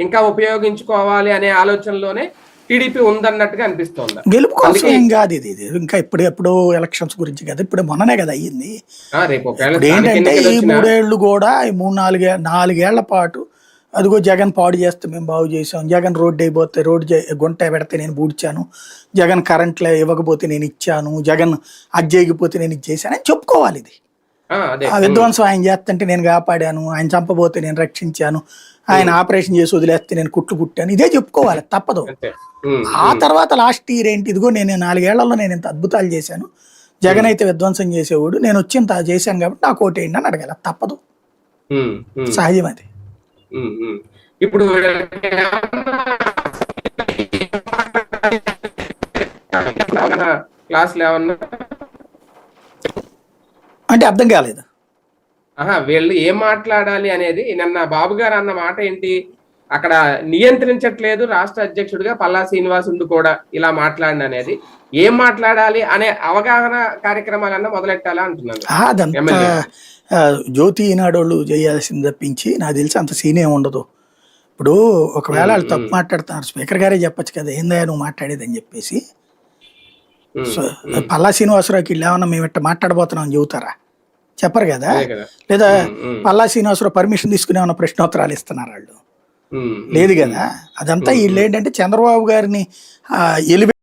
ఇంకా ఉపయోగించుకోవాలి అనే ఆలోచనలోనే టీడీపీ ఉందన్నట్టుగా అనిపిస్తోంది. గెలుపు కోసం ఏం కాదు ఇది. ఇది ఇంకా ఇప్పుడు ఎప్పుడో ఎలక్షన్స్ గురించి కదా ఇప్పుడు మొన్ననే కదా అయ్యింది. ఏంటంటే ఈ మూడేళ్ళు కూడా ఈ మూడు నాలుగే నాలుగేళ్ళ పాటు అదిగో జగన్ పాడు చేస్తే మేము బాగు చేసాం జగన్ రోడ్డు అయిపోతే రోడ్డు గుంట పెడితే నేను పూడ్చాను. జగన్ కరెంట్లో ఇవ్వకపోతే నేను ఇచ్చాను. జగన్ అది చేయకపోతే నేను ఇది చేశాను. అని చెప్పుకోవాలి ఇది. ఆ, విధ్వంసం ఆయన చేస్తుంటే నేను కాపాడాను ఆయన చంపబోతే నేను రక్షించాను ఆయన ఆపరేషన్ చేసి వదిలేస్తే నేను కుట్లు కుట్టాను. ఇదే చెప్పుకోవాలి తప్పదు. ఆ తర్వాత లాస్ట్ ఇయర్ ఏంటి ఇదిగో నేను నాలుగేళ్ళలో నేను ఇంత అద్భుతాలు చేశాను. జగన్ అయితే విధ్వంసం చేసేవాడు నేను వచ్చి ఇంత చేశాను కాబట్టి నాకు ఓటేయండి అని అడగాలి తప్పదు. సహజం అది. ఇప్పుడు క్లాసులు ఏమన్నా అంటే అర్థం కాలేదు. ఆహా వీళ్ళు ఏం మాట్లాడాలి అనేది నిన్న బాబు గారు అన్న మాట ఏంటి? అక్కడ నియంత్రించట్లేదు రాష్ట్ర అధ్యక్షుడిగా పల్లా శ్రీనివాస్ ఉండి కూడా ఇలా మాట్లాడిన అనేది. ఏం మాట్లాడాలి అనే అవగాహన కార్యక్రమాలన్నా మొదలెట్టాలా అంటున్నాను. జ్యోతి ఈనాడు వాళ్ళు చేయాల్సింది తప్పించి నాకు తెలిసి అంత సీన్ ఏమి ఉండదు. ఇప్పుడు ఒకవేళ వాళ్ళు తప్పు మాట్లాడుతున్నారు స్పీకర్ గారే చెప్పొచ్చు కదా ఏందయ్యా నువ్వు మాట్లాడేది అని చెప్పేసి పల్లా శ్రీనివాసరావుకి వీళ్ళు ఏమన్నా మేము ఇట్ట మాట్లాడబోతున్నాం చెబుతారా? చెప్పరు కదా? లేదా పల్లా శ్రీనివాసరావు పర్మిషన్ తీసుకుని ఏమైనా ప్రశ్నోత్తరాలు ఇస్తున్నారు వాళ్ళు? లేదు కదా? అదంతా వీళ్ళు ఏంటంటే చంద్రబాబు గారిని ఎలివే